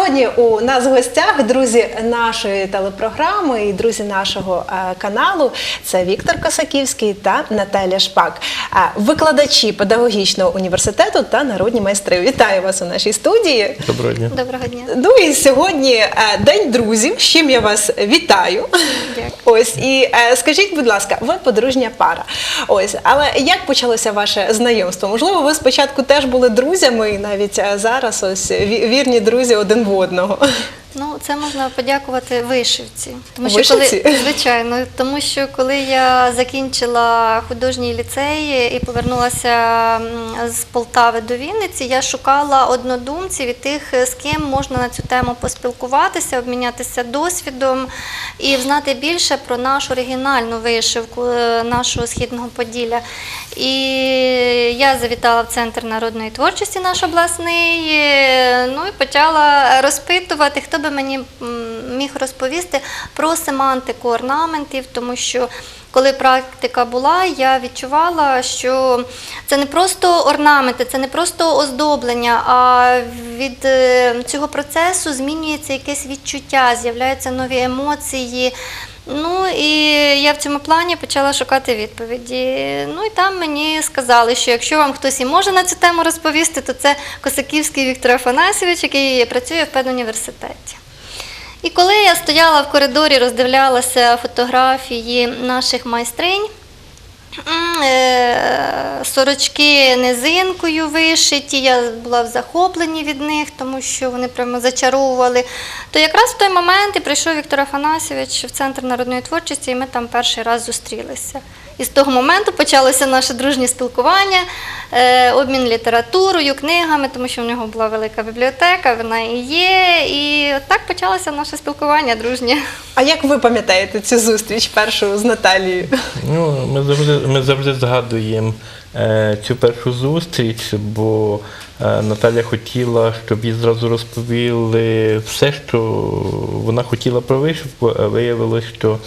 сьогодні у нас в гостях друзі нашої телепрограми і друзі нашого е, каналу. Це Віктор Косаківський та Наталя Шпак, е, викладачі педагогічного університету та народні майстри. Вітаю вас у нашій студії. Доброго дня. Доброго дня. Ну і сьогодні е, день друзів. З чим я вас вітаю. Дякую. Ось і скажіть, будь ласка, ви подружня пара. Ось, але як почалося ваше знайомство? Можливо, ви спочатку теж були друзями, і навіть зараз ось вірні друзі один в одного. Ну, це можна подякувати вишивці. Тому Вишивці? коли звичайно, тому що коли я закінчила художній ліцей і повернулася з Полтави до Вінниці, я шукала однодумців і тих, з ким можна на цю тему поспілкуватися, обмінятися досвідом і знати більше про нашу оригінальну вишивку е, нашого східного Поділля. І я завітала в центр народної творчості наш обласний, е, ну і почала розпитувати, хто би мені міг розповісти про семантику орнаментів, тому що коли практика була, я відчувала, що це не просто орнаменти, це не просто оздоблення, а від е, цього процесу змінюється якесь відчуття, з'являються нові емоції. Ну і я в цьому плані почала шукати відповіді. Ну і там мені сказали, що якщо вам хтось і може на цю тему розповісти, то це Косаківський Віктор Афанасьович, який працює в педуніверситеті. І коли я стояла в коридорі, роздивлялася фотографії наших майстринь, сорочки низинкою вишиті, я була в захопленні від них, тому що вони прямо зачаровували. То якраз в той момент і прийшов Віктор Афанасьович в Центр народної творчості, і ми там перший раз зустрілися. І з того моменту почалося наше дружнє спілкування, е, обмін літературою, книгами, тому що в нього була велика бібліотека, вона і є. І от так почалося наше спілкування дружнє. А як ви пам'ятаєте цю зустріч першу з Наталією? Ну, ми завжди, ми завжди згадуємо цю першу зустріч, бо е, Наталя хотіла, щоб їй зразу розповіли все, що вона хотіла про вишивку, а виявилось, що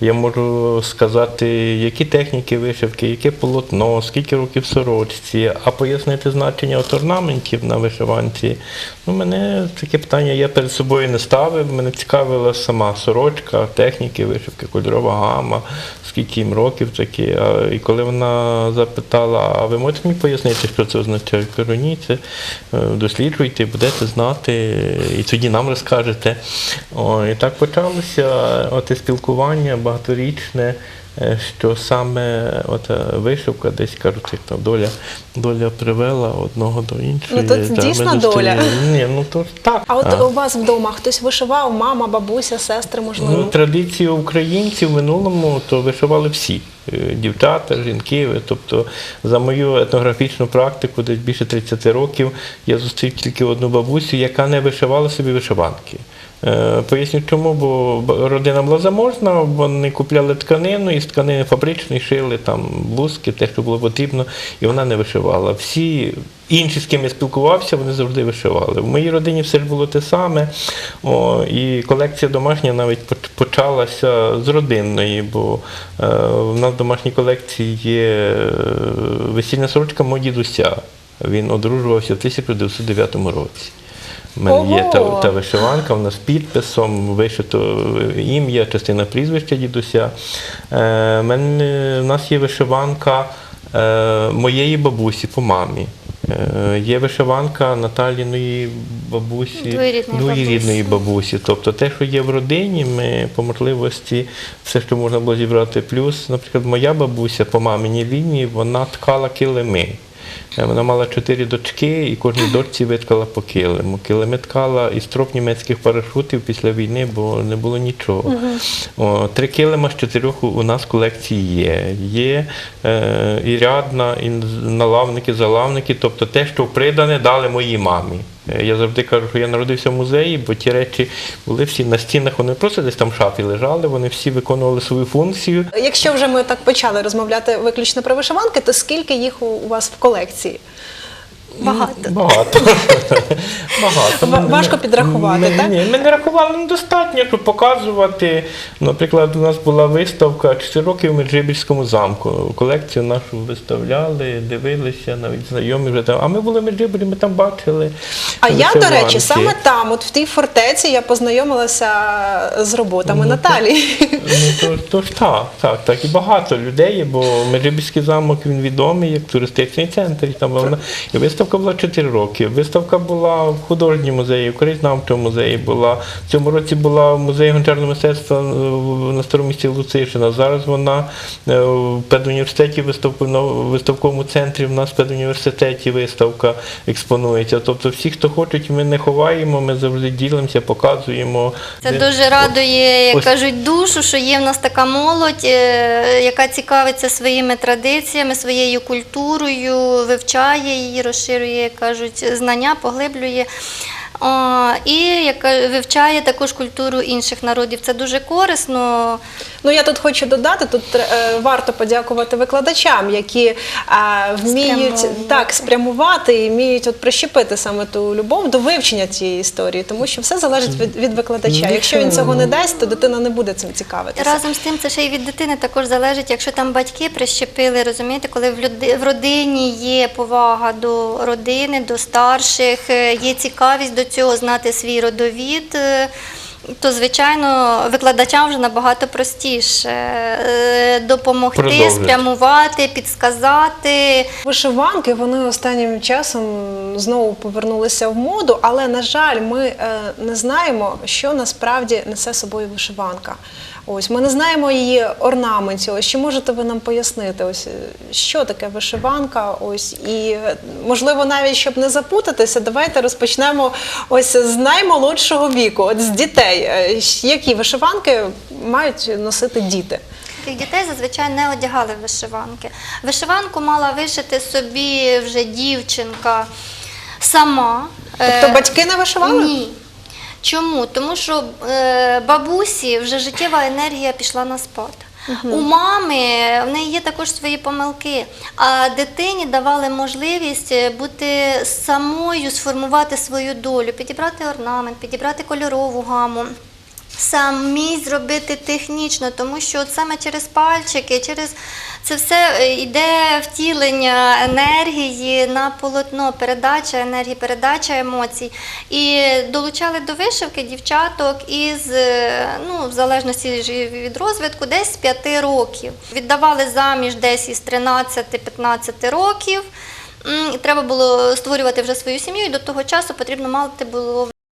я можу сказати, які техніки вишивки, яке полотно, скільки років сорочці, а пояснити значення от орнаментів на вишиванці. Ну, мене таке питання я перед собою не ставив. Мене цікавила сама сорочка, техніки вишивки, кольорова гама, скільки їм років такі. І коли вона запитала, а ви можете мені пояснити, що це означає? Я кажу, ні, це е, досліджуйте, будете знати, і тоді нам розкажете. О, і так почалося оте спілкування багаторічне. Е, Що саме от е, вишивка, десь кажуть, як там доля, доля привела одного до іншого. Ну, то це дійсна доля. Ні, ну то так. А от у вас вдома хтось вишивав, мама, бабуся, сестри, можливо? Ну, традицію українців в минулому то вишивали всі. Е, Дівчата, жінки. Тобто, за мою етнографічну практику, десь більше 30 років, я зустрів тільки одну бабусю, яка не вишивала собі вишиванки. Е, Поясню чому, бо родина була заможна, вони купляли тканину і з тканини фабричної шили там блузки, те, що було потрібно, і вона не вишивала. Всі інші, з ким я спілкувався, вони завжди вишивали. В моїй родині все ж було те саме. О, і колекція домашня навіть почалася з родинної, бо е, в нас в домашній колекції є е, весільна сорочка мого дідуся. Він одружувався в 1909 році. У мене є та, та вишиванка, вона з підписом, вишито ім'я, частина прізвища дідуся. Е, мене, в нас є вишиванка е, моєї бабусі по мамі. Е, є вишиванка Наталіної бабусі, Двоюрідної двоюрідної бабусі. Тобто те, що є в родині, ми по можливості все, що можна було зібрати. Плюс, наприклад, моя бабуся по маминій лінії, вона ткала килими. Е, Вона мала чотири дочки і кожній дочці виткала по килиму. Килими ткала із троп німецьких парашутів після війни, бо не було нічого. О, три килима з чотирьох у- нас в колекції є. Є е, і рядна, і налавники, залавники, тобто те, що придане дали моїй мамі. Е, Я завжди кажу, що я народився в музеї, бо ті речі були всі на стінах, вони просто десь там в шафі лежали, вони всі виконували свою функцію. Якщо вже ми так почали розмовляти виключно про вишиванки, то скільки їх у у вас в колекції? Багато. Багато. Багато. Важко підрахувати, ми, так? Ні, ми не рахували ну, достатньо, щоб показувати. Наприклад, у нас була виставка 4 роки в Меджибірському замку. Колекцію нашу виставляли, дивилися, навіть знайомі вже там. А ми були в Меджиборі, ми там бачили. А я, до речі, саме там, от в тій фортеці, я познайомилася з роботами Наталії. Ну, то, то ж так, так, так. І багато людей, бо Меджибірський замок він відомий як туристичний центр. І там вона і виставка була 4 роки. Виставка була в художньому музеї, в краєзнавчому музеї була. В цьому році була в музеї гончарного мистецтва на старому місті Луцишина. Зараз вона е, в педуніверситеті виставку виставковому центрі. В нас в педуніверситеті виставка експонується. Тобто всі, хто хочуть, ми не ховаємо, ми завжди ділимося, показуємо. Це дуже радує, як Ось- кажуть, душу, що є в нас така молодь, е, яка цікавиться своїми традиціями, своєю культурою, вивчає її, розширює, як кажуть, знання, поглиблює. І яка вивчає також культуру інших народів. Це дуже корисно. Ну я тут хочу додати, тут е, варто подякувати викладачам, які е, вміють Спрямовувати. так спрямувати і вміють от прищепити саме ту любов до вивчення цієї історії, тому що все залежить від, від викладача. Якщо він цього не дасть, то дитина не буде цим цікавитися. Разом з тим, це ще й від дитини також залежить, якщо там батьки прищепили, розумієте, коли в, люди, в родині є повага до родини, до старших, е, є цікавість до цього знати свій родовід. е, То, звичайно, викладачам вже набагато простіше е, допомогти, Продовжити. спрямувати, підсказати. Вишиванки вони останнім часом знову повернулися в моду, але на жаль, ми е, не знаємо, що насправді несе собою вишиванка. Ось ми не знаємо її орнаментів. Ось чи можете ви нам пояснити, ось що таке вишиванка? Ось і можливо, навіть щоб не запутатися, давайте розпочнемо ось з наймолодшого віку, от з дітей. Е, Які вишиванки мають носити діти? Таких дітей зазвичай не одягали вишиванки. Вишиванку мала вишити собі вже дівчинка сама. Тобто Е, батьки не вишивали? Ні. Чому? Тому що е, бабусі вже життєва енергія пішла на спад. У мами в неї є також свої помилки, а дитині давали можливість е, бути самою, сформувати свою долю, підібрати орнамент, підібрати кольорову гаму. Самі зробити технічно, тому що от саме через пальчики, через це все е, йде втілення енергії на полотно, передача енергії, передача емоцій. І долучали до вишивки дівчаток із, е, ну, в залежності від розвитку, десь з 5 років. Віддавали заміж десь із 13-15 років. Треба було створювати вже свою сім'ю, і до того часу потрібно мати було